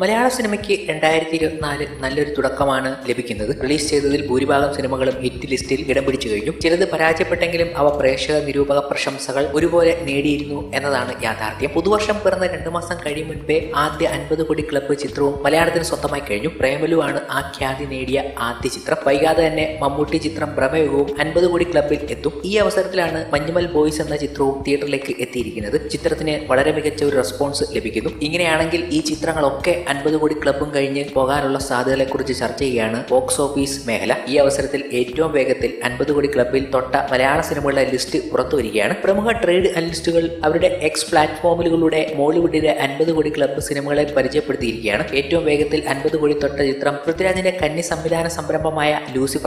മലയാള സിനിമയ്ക്ക് രണ്ടായിരത്തി ഇരുപത്തിനാല് നല്ലൊരു തുടക്കമാണ് ലഭിക്കുന്നത്. റിലീസ് ചെയ്തതിൽ ഭൂരിഭാഗം സിനിമകളും ഹിറ്റ് ലിസ്റ്റിൽ ഇടം പിടിച്ചു കഴിഞ്ഞു. ചിലത് പരാജയപ്പെട്ടെങ്കിലും അവ പ്രേക്ഷക നിരൂപക പ്രശംസകൾ ഒരുപോലെ നേടിയിരുന്നു എന്നതാണ് യാഥാർത്ഥ്യം. പുതുവർഷം പിറന്ന രണ്ടു മാസം കഴിയും മുൻപേ ആദ്യ അൻപത് കോടി ക്ലബ്ബ് ചിത്രവും മലയാളത്തിന് സ്വന്തമായി കഴിഞ്ഞു. പ്രേമലു ആണ് ആ ഖ്യാതി നേടിയ ആദ്യ ചിത്രം. വൈകാതെ തന്നെ മമ്മൂട്ടി ചിത്രം പ്രമേയവും അൻപത് കോടി ക്ലബ്ബിൽ എത്തും. ഈ അവസരത്തിലാണ് മഞ്ഞുമൽ ബോയ്സ് എന്ന ചിത്രവും തിയേറ്ററിലേക്ക് എത്തിയിരിക്കുന്നത്. ചിത്രത്തിന് വളരെ മികച്ച ഒരു റെസ്പോൺസ് ലഭിക്കുന്നു. ഇങ്ങനെയാണെങ്കിൽ ഈ ചിത്രങ്ങളൊക്കെ അൻപത് കോടി ക്ലബും കഴിഞ്ഞ് പോകാനുള്ള സാധ്യതകളെക്കുറിച്ച് ചർച്ച ചെയ്യുകയാണ് ബോക്സ് ഓഫീസ് മേഖല. ഈ അവസരത്തിൽ ഏറ്റവും വേഗത്തിൽ അൻപത് കോടി ക്ലബിൽ തൊട്ട മലയാള സിനിമകളുടെ ലിസ്റ്റ് പുറത്തു വരികയാണ്. പ്രമുഖ ട്രേഡ് അനലിസ്റ്റുകൾ അവരുടെ എക്സ് പ്ലാറ്റ്ഫോമുകളിലൂടെ മോളിവുഡിലെ അൻപത് കോടി ക്ലബ്ബ് സിനിമകളെ പരിചയപ്പെടുത്തിയിരിക്കുകയാണ്. ഏറ്റവും വേഗത്തിൽ അൻപത് കോടി തൊട്ട ചിത്രം പൃഥ്വിരാജിന്റെ കന്നി സംവിധാന സംരംഭമായ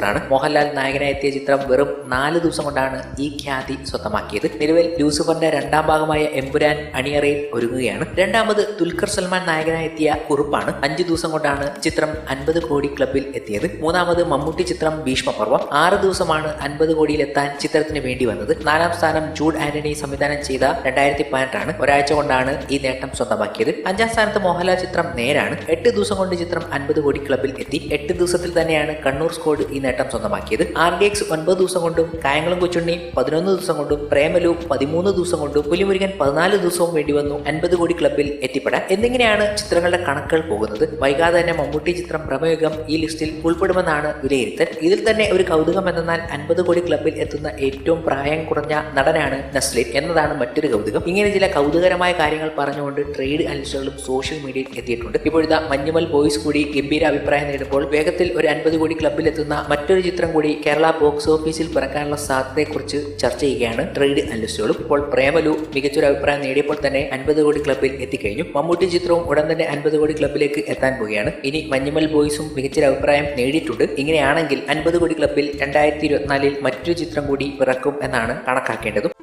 ആണ് മോഹൻലാൽ നായകനായി എത്തിയ ചിത്രം വെറും നാല് ദിവസം കൊണ്ടാണ് ഈ ഖ്യാതി സ്വന്തമാക്കിയത്. നിലവിൽ ലൂസിഫറിന്റെ രണ്ടാം ഭാഗമായ എമ്പുരാൻ അണിയറയിൽ ഒരുങ്ങുകയാണ്. രണ്ടാമത് ദുൽഖർ സൽമാൻ നായകനായി എത്തിയ കുറുപ്പാണ്. അഞ്ചു ദിവസം കൊണ്ടാണ് ചിത്രം അൻപത് കോടി ക്ലബിൽ എത്തിയത്. മൂന്നാമത് മമ്മൂട്ടി ചിത്രം ഭീഷ്മപർവം. ആറ് ദിവസമാണ് അൻപത് കോടിയിൽ എത്താൻ ചിത്രത്തിന് വേണ്ടി വന്നത്. നാലാം സ്ഥാനം ജൂഡ് ആന്റണി സംവിധാനം ചെയ്ത രണ്ടായിരത്തി പതിനെട്ടാണ്. ഒരാഴ്ച കൊണ്ടാണ് ഈ നേട്ടം സ്വന്തമാക്കിയത്. അഞ്ചാം സ്ഥാനത്ത് മോഹൻലാൽ ചിത്രം നേരാണ്. എട്ട് ദിവസം കൊണ്ട് ചിത്രം അൻപത് കോടി ക്ലബിൽ എത്തി. എട്ട് ദിവസത്തിൽ തന്നെയാണ് കണ്ണൂർ സ്കോഡ് ഈ നേട്ടം സ്വന്തമാക്കിയത്. ആർ ഡി എക്സ് ഒൻപത് ദിവസം കൊണ്ടും കായംകുളം കൊച്ചുണ്ണി പതിനൊന്ന് ദിവസം കൊണ്ടും പ്രേമലു പതിമൂന്ന് ദിവസം കൊണ്ടും പുലിമുരുകൻ പതിനാല് ദിവസവും വേണ്ടി വന്നു അൻപത് കോടി ക്ലബിൽ എത്തിപ്പെടാൻ. എന്നിങ്ങനെയാണ് ചിത്രങ്ങളുടെ കണക്കുകൾ പോകുന്നത്. വൈകാതെ തന്നെ മമ്മൂട്ടി ചിത്രം പ്രമയുഗം ഈ ലിസ്റ്റിൽ ഉൾപ്പെടുമെന്നാണ് വിലയിരുത്തൽ. ഇതിൽ തന്നെ ഒരു കൗതുകം എന്നാൽ അൻപത് കോടി ക്ലബിൽ എത്തുന്ന ഏറ്റവും പ്രായം കുറഞ്ഞ നടനാണ് നസ്ലിൻ എന്നതാണ് മറ്റൊരു കൗതുകം. ഇങ്ങനെ ചില കൗതുകരമായ കാര്യങ്ങൾ പറഞ്ഞുകൊണ്ട് ട്രേഡ് അനലിസ്റ്റുകളും സോഷ്യൽ മീഡിയയിൽ എത്തിയിട്ടുണ്ട്. ഇപ്പോഴത്തെ മഞ്ഞുമൽ ബോയ്സ് കൂടി ഗംഭീര അഭിപ്രായം നേടുമ്പോൾ വേഗത്തിൽ ഒരു അൻപത് കോടി ക്ലബിൽ എത്തുന്ന മറ്റൊരു ചിത്രം കൂടി കേരള ബോക്സ് ഓഫീസിൽ പിറക്കാനുള്ള സാധ്യതയെക്കുറിച്ച് ചർച്ച ചെയ്യുകയാണ് ട്രേഡ് അനലിസ്റ്റുകളും. ഇപ്പോൾ പ്രേമലു മികച്ചൊരു അഭിപ്രായം നേടിയപ്പോൾ തന്നെ അൻപത് കോടി ക്ലബിൽ എത്തിക്കഴിഞ്ഞു. മമ്മൂട്ടി ചിത്രവും ഉടൻ തന്നെ അൻപത് കോടി ക്ലബിലേക്ക് എത്താൻ പോവുകയാണ്. ഇനി മഞ്ഞുമൽ ബോയ്സും മികച്ചൊരു അഭിപ്രായം നേടിയിട്ടുണ്ട്. ഇങ്ങനെയാണെങ്കിൽ അൻപത് കോടി ക്ലബിൽ രണ്ടായിരത്തി ഇരുപത്തിനാലിൽ മറ്റൊരു ചിത്രം കൂടി പിറക്കും എന്നാണ് കണക്കാക്കേണ്ടതും.